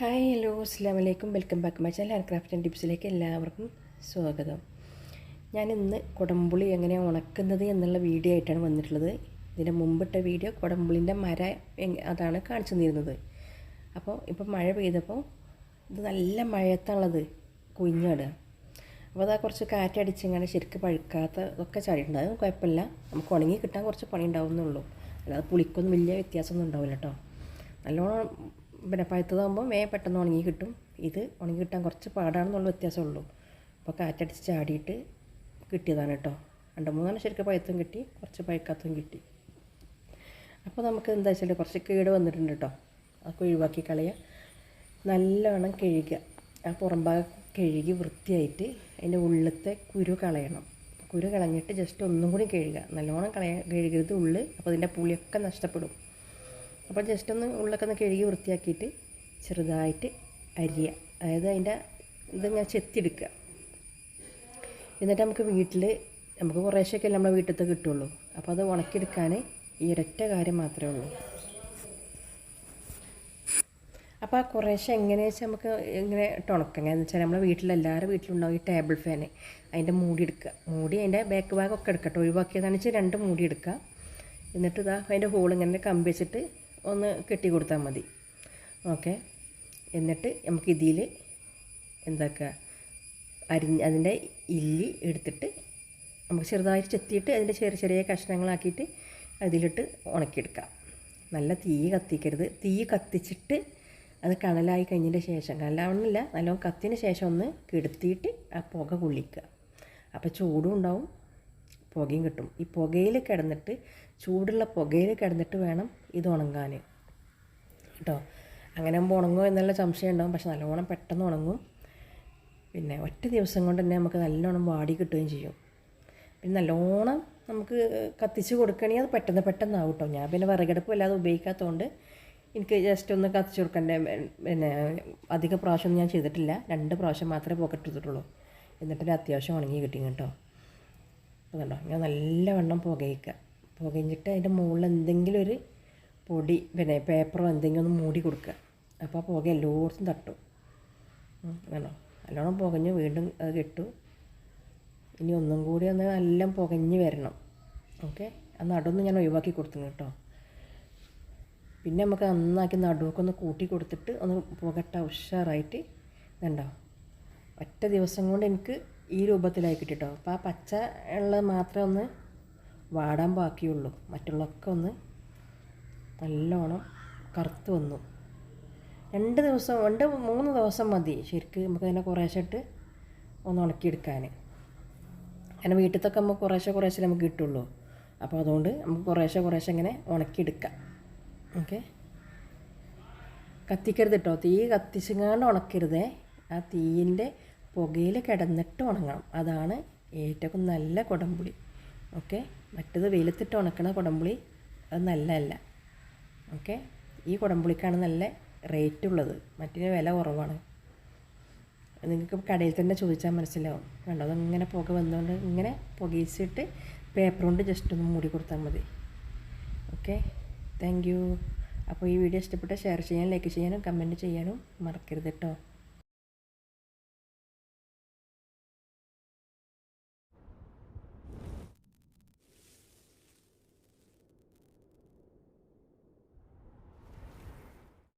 Hi hello അസ്സാം വലൈക്കും welcome back my channel. Craft and ടിപ്സിലേക്ക് എല്ലാവർക്കും സ്വാഗതം. ഞാൻ ഇന്ന് കുടംപുളി എങ്ങനെ ഉണക്കുന്നത് എന്നുള്ള വീഡിയോ ആയിട്ടാണ് വന്നിട്ടുള്ളത്. ഇതിന്റെ മുമ്പിട്ട വീഡിയോ കുടംപുളിന്റെ മര അതാണ് കാണിച്ചു തന്നിരുന്നത്. അപ്പോൾ ഇപ്പോൾ മഴ പെയ്തപ്പോൾ ഇത് നല്ല മഴയത്താണുള്ളത്. കുഞ്ഞാട് അപ്പോൾ അതാ കുറച്ച് കാറ്റടിച്ചിങ്ങനെ ശരിക്കും പഴുക്കാത്ത ഇതൊക്കെ ചാടിയിട്ടുണ്ട്. അത് കുഴപ്പമില്ല. നമുക്ക് ഉണങ്ങി കിട്ടാൻ കുറച്ച് പണി ഉണ്ടാവുന്നുള്ളൂ അല്ലാതെ പുളിക്കൊന്നും വലിയ വ്യത്യാസമൊന്നും ഉണ്ടാവില്ല കേട്ടോ. നല്ലോണം പിന്നെ പഴുത്തതാകുമ്പോൾ വേ പെട്ടെന്ന് ഉണങ്ങി കിട്ടും. ഇത് ഉണങ്ങി കിട്ടാൻ കുറച്ച് പാടാണെന്നുള്ള വ്യത്യാസമുള്ളൂ. അപ്പോൾ കാറ്റടിച്ച് ചാടിയിട്ട് കിട്ടിയതാണ് കേട്ടോ. രണ്ട് മൂന്നെണ്ണം ശരിക്കും പഴുത്തും കിട്ടി കുറച്ച് പഴുക്കാത്തതും കിട്ടി. അപ്പോൾ നമുക്ക് എന്താ വെച്ചാൽ കുറച്ച് കീട് വന്നിട്ടുണ്ട് കേട്ടോ. അതൊക്കെ ഒഴിവാക്കി കളയുക നല്ലവണ്ണം കഴുകുക. ആ പുറംഭാഗം കഴുകി വൃത്തിയായിട്ട് അതിന്റെ ഉള്ളിലത്തെ കുരു കളയണം. കുരു കളഞ്ഞിട്ട് ജസ്റ്റ് ഒന്നും കൂടി കഴുകുക. നല്ലോണം കളയ കഴുകരുത് ഉള്ളിൽ അപ്പോൾ അതിന്റെ പുളിയൊക്കെ നഷ്ടപ്പെടും. അപ്പോൾ ജസ്റ്റ് ഒന്ന് ഉള്ളൊക്കെ ഒന്ന് കഴുകി വൃത്തിയാക്കിയിട്ട് ചെറുതായിട്ട് അരിയുക അതായത് അതിന്റെ ഇതിങ്ങനെ ചെത്തിയെടുക്കുക. എന്നിട്ട് നമുക്ക് വീട്ടിൽ നമുക്ക് കുറേശ്ശൊക്കെ നമ്മുടെ വീട്ടിലത്തെ കിട്ടുള്ളൂ. അപ്പോൾ അത് ഉണക്കിയെടുക്കാൻ ഈ ഒരൊറ്റ കാര്യം മാത്രമേ ഉള്ളൂ. അപ്പോൾ ആ കുറേശ്ശെ എങ്ങനെയാ വെച്ചാൽ നമുക്ക് ഇങ്ങനെ ഉണക്കാം എന്ന് വെച്ചാൽ നമ്മുടെ വീട്ടിലെല്ലാവരും വീട്ടിലുണ്ടാവും ഈ ടേബിൾ ഫാന്. അതിന്റെ മൂടി എടുക്കുക. മൂടി അതിന്റെ ബാക്ക് ഭാഗമൊക്കെ എടുക്കട്ടെ. ഒഴിവാക്കിയതാണെന്ന് വെച്ചാൽ രണ്ട് മൂടി എടുക്കുക. എന്നിട്ട് ഇതാ അതിന്റെ ഹോൾ ഇങ്ങനെ കമ്പി വെച്ചിട്ട് ഒന്ന് കെട്ടി കൊടുത്താൽ മതി. ഓക്കെ? എന്നിട്ട് നമുക്ക് ഇതിൽ എന്താക്കുക? അരിഞ്ഞ് അതിന്റെ ഇല്ലി എടുത്തിട്ട് നമുക്ക് ചെറുതായിട്ട് ചെത്തിയിട്ട് അതിന്റെ ചെറിയ ചെറിയ കഷ്ണങ്ങളാക്കിയിട്ട് അതിലിട്ട് ഉണക്കിയെടുക്കാം. നല്ല തീ കത്തിക്കരുത്. തീ കത്തിച്ചിട്ട് അത് കണലായി കഴിഞ്ഞതിന്റെ ശേഷം കനലാവണമെന്നില്ല നല്ലോണം കത്തിന് ശേഷം ഒന്ന് കെടുത്തിയിട്ട് ആ പുക കൊള്ളിക്കുക. അപ്പോൾ ചൂടും ഉണ്ടാവും. പുകയും കിട്ടും. ഈ പുകയിൽ കിടന്നിട്ട് ചൂടുള്ള പുകയിൽ കിടന്നിട്ട് വേണം ഇത് ഉണങ്ങാൻ കേട്ടോ? അങ്ങനെ ആകുമ്പോൾ ഉണങ്ങുമോ എന്നുള്ള സംശയം ഉണ്ടാവും. പക്ഷെ നല്ലോണം പെട്ടെന്ന് ഉണങ്ങും. പിന്നെ ഒറ്റ ദിവസം കൊണ്ട് തന്നെ നമുക്ക് നല്ലോണം വാടി കിട്ടുകയും ചെയ്യും. പിന്നെ നല്ലോണം നമുക്ക് കത്തിച്ച് കൊടുക്കണമെങ്കിൽ അത് പെട്ടെന്ന് പെട്ടെന്നാവും കേട്ടോ. ഞാൻ പിന്നെ വിറകടുപ്പ് വല്ലാതെ ഉപയോഗിക്കാത്തതുകൊണ്ട് എനിക്ക് ജസ്റ്റ് ഒന്ന് കത്തിച്ച് കൊടുക്കേണ്ട? പിന്നെ അധിക പ്രാവശ്യം ഞാൻ ചെയ്തിട്ടില്ല. രണ്ട് പ്രാവശ്യം മാത്രമേ പോക്കറ്റ് എടുത്തിട്ടുള്ളൂ. എന്നിട്ടൊരു അത്യാവശ്യം ഉണങ്ങി കിട്ടി കേട്ടോ. അതുകൊണ്ടോ ഞാൻ നല്ലവണ്ണം പുകയിക്കുക. പുകഞ്ഞിട്ട് അതിന്റെ മുകളിൽ എന്തെങ്കിലും ഒരു പൊടി പിന്നെ പേപ്പറോ എന്തെങ്കിലും ഒന്ന് മൂടി കൊടുക്കുക. അപ്പോൾ ആ പുക എല്ലായിടത്തും തട്ടും. കണ്ടോ? നല്ലോണം പുകഞ്ഞ് വീണ്ടും അത് കെട്ടു. ഇനി ഒന്നും കൂടി ഒന്ന് നല്ല പുകഞ്ഞ് വരണം. ഓക്കെ? ആ നടുവൊന്ന് ഞാൻ ഒഴിവാക്കി കൊടുത്തു കേട്ടോ. പിന്നെ നമുക്ക് നന്നാക്കി നടുവൊക്കെ ഒന്ന് കൂട്ടി കൊടുത്തിട്ട് ഒന്ന് പുകട്ട ഉഷാറായിട്ട്. ഇതുണ്ടോ ഒറ്റ ദിവസം കൊണ്ട് എനിക്ക് ഈ രൂപത്തിലായി കിട്ടിട്ടോ. അപ്പോൾ ആ പച്ച ഉള്ളത് മാത്രമേ ഒന്ന് വാടാൻ ബാക്കിയുള്ളൂ. മറ്റുള്ളതൊക്കെ ഒന്ന് നല്ലോണം കറുത്ത് വന്നു. രണ്ട് ദിവസം രണ്ട് മൂന്ന് ദിവസം മതി ശരിക്ക് നമുക്ക് അതിനെ കുറേശ്ശിട്ട് ഒന്ന് ഉണക്കിയെടുക്കാൻ അങ്ങനെ വീട്ടിലത്തൊക്കെ നമുക്ക് കുറേശ്ശെ കുറേശ്ശെ നമുക്ക് കിട്ടുള്ളൂ. അപ്പോൾ അതുകൊണ്ട് നമുക്ക് കുറേശ്ശെ കുറേശ്ശെ ഇങ്ങനെ ഉണക്കിയെടുക്കാം. ഓക്കെ? കത്തിക്കരുത് കേട്ടോ തീ കത്തിച്ചിങ്ങാണ്ട് ഉണക്കരുതേ. ആ തീയിന്റെ പുകയിൽ കിടന്നിട്ട് ഉണങ്ങണം. അതാണ് ഏറ്റവും നല്ല കുടംപുളി. ഓക്കെ? മറ്റത് വെയിലത്തിട്ട് ഉണക്കണ കുടംപുളി അത് നല്ലതല്ല. ഓക്കെ? ഈ കുടംപുളിക്കാണ് നല്ല റേറ്റ് ഉള്ളത്. മറ്റിന് വില കുറവാണ്. നിങ്ങൾക്ക് കടയിൽ തന്നെ ചോദിച്ചാൽ മനസ്സിലാവും. കണ്ടോ? അതിങ്ങനെ പുക വന്നുകൊണ്ട് ഇങ്ങനെ പുകയിച്ചിട്ട് പേപ്പർ കൊണ്ട് ജസ്റ്റ് ഒന്ന് മൂടി കൊടുത്താൽ മതി. ഓക്കെ? താങ്ക് യു അപ്പോൾ ഈ വീഡിയോ ഇഷ്ടപ്പെട്ട ഷെയർ ചെയ്യാനും ലൈക്ക് ചെയ്യാനും കമന്റ് ചെയ്യാനും മറക്കരുത് കേട്ടോ.